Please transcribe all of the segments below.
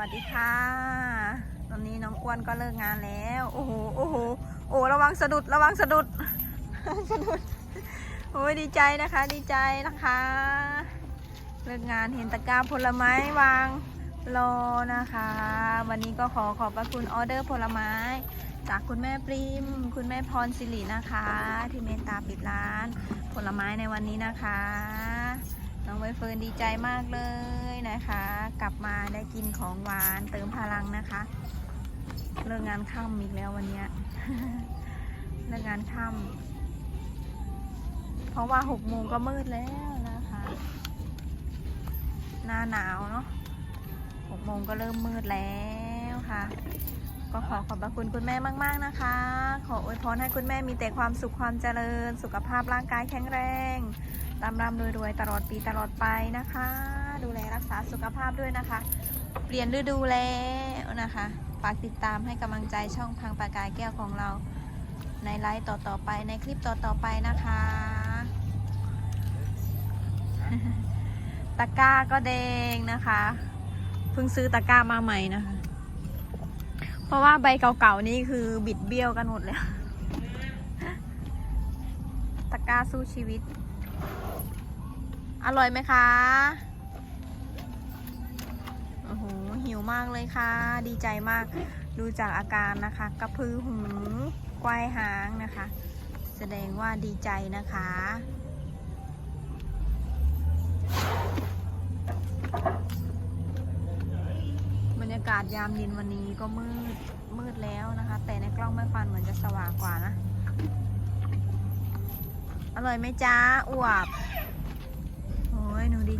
วัสดีค่ะ ตอนนี้น้องอ้วนก็เลิกงานแล้ว โอ้โห โอ้โห โอ้ระวังสะดุด ระวังสะดุด สะดุด โอ้ยดีใจนะคะ ดีใจนะคะ เลิกงานเห็นตะกร้าผลไม้วางรอนะคะ วันนี้ก็ขอขอบพระคุณออเดอร์ผลไม้ จากคุณแม่ปริม คุณแม่พรสิรินะคะ ที่เมตตาปิดร้าน ผลไม้ในวันนี้นะคะ น้องใบเฟิร์นดีใจมากเลยนะคะ กลับมาได้กินของหวานเติมพลังนะคะ เลิกงานค่ำอีกแล้ววันนี้เลิกงานค่ำเพราะว่าหกโมงก็มืดแล้วนะคะ หน้าหนาวเนาะหกโมงก็เริ่มมืดแล้วค่ะ ก็ขอขอบพระคุณคุณแม่มาก ๆนะคะ ขออวยพรให้คุณแม่มีแต่ความสุขความเจริญ สุขภาพร่างกายแข็งแรง ตามร่ำรวยๆตลอดปีตลอดไปนะคะ ดูแลรักษาสุขภาพด้วยนะคะ เปลี่ยนฤดูแล้วนะคะ ฝากติดตามให้กำลังใจช่องพังปากายแก้วของเรา ในไลฟ์ต่อๆไปในคลิปต่อๆไปนะคะ ตะกร้าก็แดงนะคะเพิ่งซื้อตะกร้ามาใหม่นะคะ เพราะว่าใบเก่าๆนี่คือบิดเบี้ยวกันหมดเลยตะกร้าสู้ชีวิต อร่อยไหมคะ โอ้โห หิวมากเลยค่ะ ดีใจมาก ดูจากอาการนะคะ กระพือหูควายหางนะคะ แสดงว่าดีใจนะคะบรรยากาศยามเย็นวันนี้ก็มืดมืดแล้วนะคะ แต่ในกล้องแม่ฟันเหมือนจะสว่างกว่านะ อร่อยไหมจ้าอวบ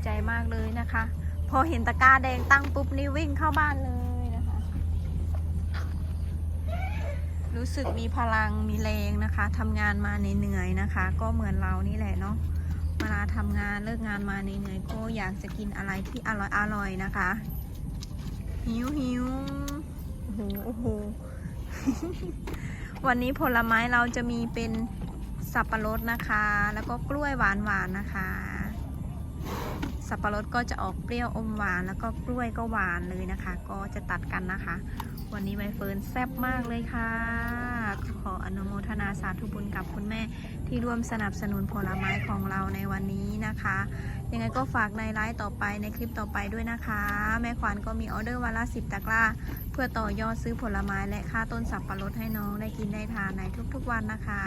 ใจมากเลยนะคะ พอเห็นตะกร้าแดงตั้งปุ๊บนี่วิ่งเข้าบ้านเลยนะคะ รู้สึกมีพลังมีแรงนะคะทำงานมาเหนื่อยนะคะ ก็เหมือนเรานี่แหละเนาะเวลาทำงานเลิกงานมาเหนื่อยก็อยากจะกินอะไรที่อร่อยอร่อยนะคะ หิวหิวโอ้โหวันนี้ผลไม้เราจะมีเป็นสับปะรดนะคะ แล้วก็กล้วยหวานหวานๆนะคะ สับปะรดก็จะออกเปรี้ยวอมหวาน แล้วก็กล้วยก็หวานเลยนะคะ ก็จะตัดกันนะคะ วันนี้ใบเฟิร์นแซ่บมากเลยค่ะ ออนุโมทนาสาธุบุญกับคุณแม่ที่ร่วมสนับสนุนผลไม้ของเราในวันนี้นะคะ ยังไงก็ฝากในไลฟ์ต่อไปในคลิปต่อไปด้วยนะคะ แม่ขวัญก็มีออเดอร์วันละสิบตะกร้า เพื่อต่อยอดซื้อผลไม้และค่าต้นสับปะรดให้น้องได้กินได้ทานในทุกๆวันนะคะ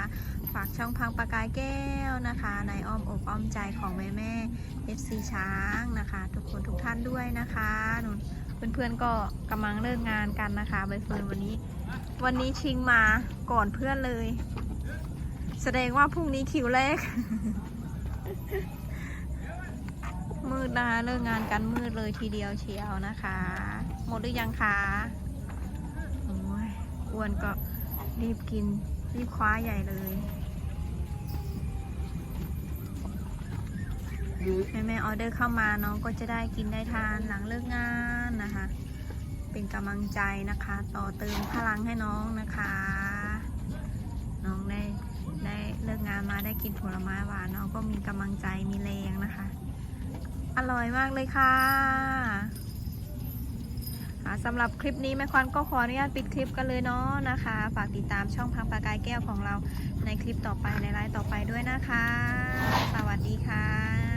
ฝากช่องพังปากายแก้วนะคะ ในอ้อมอกอ้อมใจของแม่แม่ FC ช้างนะคะ ทุกคนทุกท่านด้วยนะคะหนู เพื่อนๆก็กำลังเลิกงานกันนะคะใบเฟิร์นวันนี้ วันนี้ชิงมาก่อนเพื่อนเลย แสดงว่าพรุ่งนี้คิวแรก มืดนะคะเลิกงานกันมืดเลยทีเดียวเชียวนะคะ หมดหรือยังคะโอ้ยอ้วนก็รีบกินรีบคว้าใหญ่เลย แม่แม่ๆออเดอร์เข้ามาน้องก็จะได้กินได้ทานหลังเลิกงานนะคะ เป็นกำลังใจนะคะ ต่อเติมพลังให้น้องนะคะ น้องได้ได้เลิกงานมาได้กินผลไม้หวานน้องก็มีกำลังใจมีแรงนะคะ อร่อยมากเลยค่ะสำหรับคลิปนี้แม่ควันก็ขออนุญาตปิดคลิปกันเลยเนาะนะคะ ฝากติดตามช่องพังปากายแก้วของเราในคลิปต่อไปในไลฟ์ต่อไปด้วยนะคะ สวัสดีค่ะ